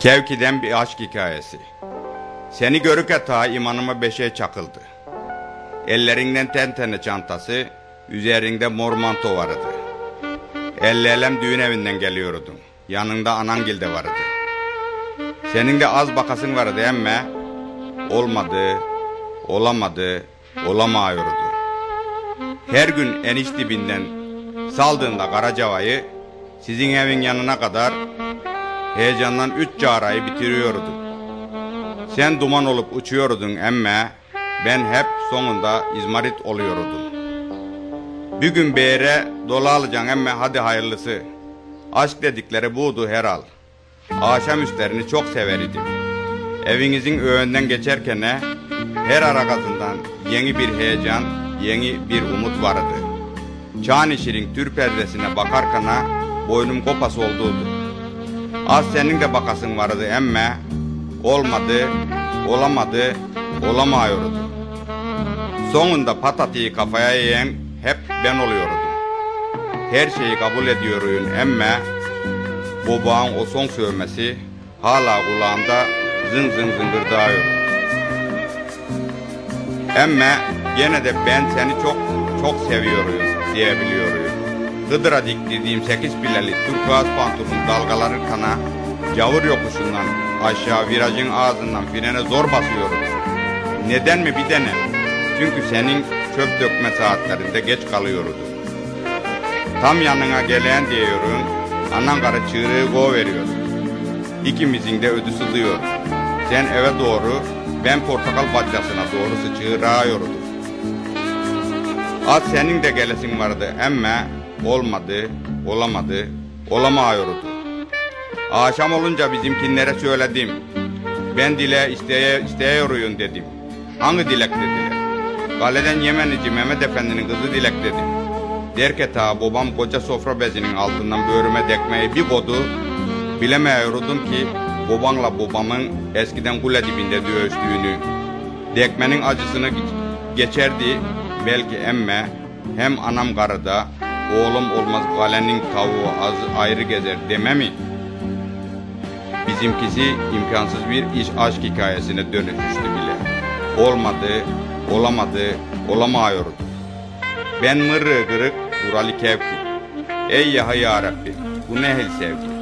Kevki'den bir aşk hikayesi. Seni görüke ta imanıma beşe çakıldı. Ellerinden tentene çantası, üzerinde mor manto vardı. Ellelem düğün evinden geliyordun. Yanında anangil de vardı. Senin de az bakasın vardı emme. Olmadı, olamadı, olamıyordu. Her gün eniş dibinden saldığında Karacava'yı sizin evin yanına kadar heyecandan üç carayı bitiriyordum. Sen duman olup uçuyordun emme ben hep sonunda izmarit oluyordum. Bir gün beğere dola alacaksın emme hadi hayırlısı. Aşk dedikleri buğdu heral. Akşam üstlerini çok severdim. Evinizin öğünden geçerken her arakasından yeni bir heyecan, yeni bir umut vardı. Çağın işirin tür perdesine bakarken boynum kopas oldudu. Az senin de bakasın vardı emme olmadı, olamadı, olamıyordu. Sonunda patatiyi kafaya yiyen hep ben oluyordum. Her şeyi kabul ediyorum emme babağın o son sövmesi hala kulağımda zın zın zıngırdağıyor. Emme gene de ben seni çok çok seviyorum diyebiliyorum. Hıdıra diktirdiğim sekiz pileli turkuaz pantolonun dalgaları kana Cavur yokuşundan aşağı virajın ağzından frene zor basıyorum. Neden mi bir dene? Çünkü senin çöp dökme saatlerinde geç kalıyordu. Tam yanına gelen diyorum, anan karı çığırığı go veriyor. İkimizin de ödü sızıyor. Sen eve doğru, ben portakal bahçesine doğru sıçığırağıyordum. Az senin de gelesin vardı emme olmadı, olamadı, olamıyordu. Akşam olunca bizimkinlere söyledim. Ben dile isteye, isteyiyorum dedim. Hangi dilek dediler. Kaleden Yemenici Mehmet Efendi'nin kızı dilek dedim. Derke ta babam koca sofra bezinin altından böğrüme dekmeyi bir kodu. Bilemiyordum ki babanla babamın eskiden kule dibinde dövüştüğünü. Dekmenin acısını geçerdi belki emme hem anam karıda oğlum olmaz kalenin tavuğu az ayrı gezer deme mi? Bizimkisi imkansız bir iş aşk hikayesine dönüşmüştü bile. Olmadı, olamadı, olamıyordu. Ben mırrı kırık, buralı kevki. Ey yaha ya Rabbi, bu ne hel sevgi.